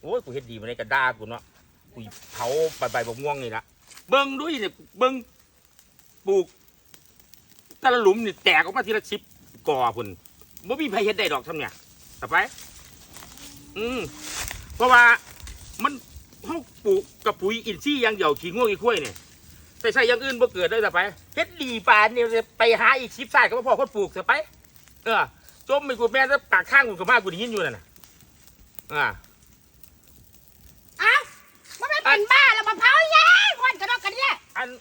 โอ้ยกูเฮ็ดดีมาได้กระด้ากูเนาะกูเผาใบใบบกม่วงนี่ละเบิ้งด้วยเนี่ยเบิ้งปลูกแต่ละหลุมนี่แตกออกมาทีละชิปก่อพุ่นบ่มีใครเฮ็ดได้ดอกทำเนี่ยต่อไป อืมเพราะว่ามันเฮาปลูกกับปุ๋ยอินทรีย์อย่างเดียวขี้ง่วงขี้ข้วยเนี่ยแต่ใส่อย่างอื่นบ่เกิดได้ต่อไปเฮ็ดดีปานเนี่ยไปหาอีกชิปใส่ก็บ่พอคนปลูกต่อไป เออจมไปกูแม่แล้วปากข้างกูกับมากูได้ยินอยู่นั่นน่ะอ่า เอ้ามันไม่เป็นบ้าแล้วมาเผาแย่คนกระดอกกัน เนี่ย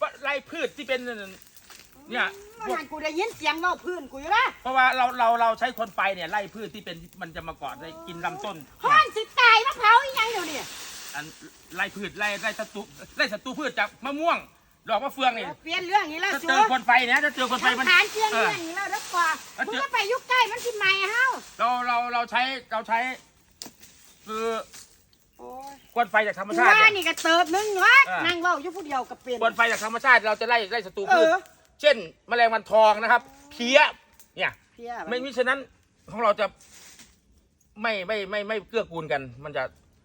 อันไรพืชที่เป็นนั่นเนี่ยพวกมันกูได้ยินเสียงเว้าพื้นกูอยู่นะเพราะว่าเราเราเราใช้คนไฟเนี่ยไล่พืชที่เป็นมันจะมาเกาะได้กินลำต้น ห้อนสิตายมาเผาอีหยังเดี๋ยวนี้อันไล่พืชไล่ไล่ศัตรูไล่ศัตรูพืชจากมะม่วง ดอกมะเฟืองนี่ เปลี่ยนเรื่องนี้แล้วถ้าจูเจอคนไฟเนี่ยถ้าเจอคนไฟมันทานเชียงเอเรื่อองนี้แล้วแล้วกว่าเอามึงเจอก็ไปอยุคใกล้มันสิใหม่เฮาเราเราเราใช้เราใช้ คือโอ้ยค วันไฟจากธรรมกูชาติว่าเนี่ยนี่ก็เติบนึงวะเออนั่งเว้าอยู่ผู้เดียวก็เป็นควันไฟจากธรรมชาติเราจะไล่ไล่ศัตรูเอพืชอเช่น แมลงวันทองนะครับ เพี้ยเนี่ย เพี้ยไม่มิฉะนั้นของเราจะไม่ไม่ไม่ไม่เกื้อกูลกัน มันจะ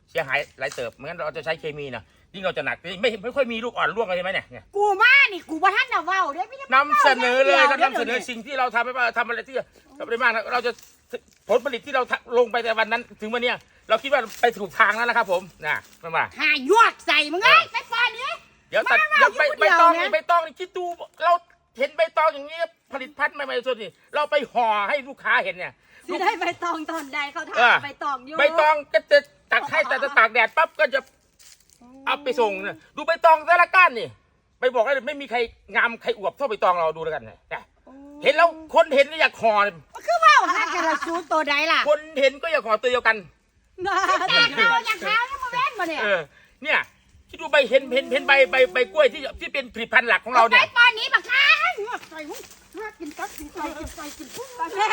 เสียหายหลายเติบเหมือนเราจะใช้เคมีนะยิ่งเราจะหนักไม่ไม่ค่อยมีลูกอ่อนร่วงอะไรไหมเนี่ยเนี่ยกูมานี่กูบ่ทันน่ะเว้าเด้พี่นำเสนอเลยว้าก็อย่างนำเสนอดียวสิ่งที่เราทำไปว่าทำอะไรที่ทำได้มากนะเราจะผลผลิตที่เราลงไปในวันนั้น ถึงวันเนี้ย เราคิดว่าไปถูกทางแล้วนะครับผมนะมามา หายวกใส่มึงเอ้ยไปฟอนนี้เดี๋ยวตัดมาเดี๋ยวใบอยู่คนใบเดียวตองเนี่ยนี่ใบตองนี่คิดดูเราเห็นใบตองอย่างนี้ผลิตภัณฑ์ใหม่ๆส่วนนี้เราไปห่อให้ลูกค้าเห็นเนี่ย สิได้ใบตองตอนใดเขาเออ ทำใบตองอยู่ใบตองก็จะตักให้แต่จะตากแดดปั๊บก็จะเอาไปส่งเนี่ยดูใบตองแต่ละก้านนี่ไปบอกเลยไม่มีใครงามใครอวบเท่าใบตองเราดูแล้วกันเนี่ยเห็นแล้วคนเห็นแล้วอยากห่อมันคือเว้าหากระสูตัวใดล่ะ คนเห็นก็อยากห่อตัวเดียวกัน นะอยากเอาอยากเอาแล้วมาเว้นมาเนี่ยเออเนี่ยคิดดูใบเห็นเห็นเห็นใบใบใบกล้วยที่ที่เป็นผลิตภัณฑ์หลักของเราเนี่ย ไปตอนนี้บักค้างวกใส่มึงมากินกัดกินไก่กินไก่กินพุ่งแม่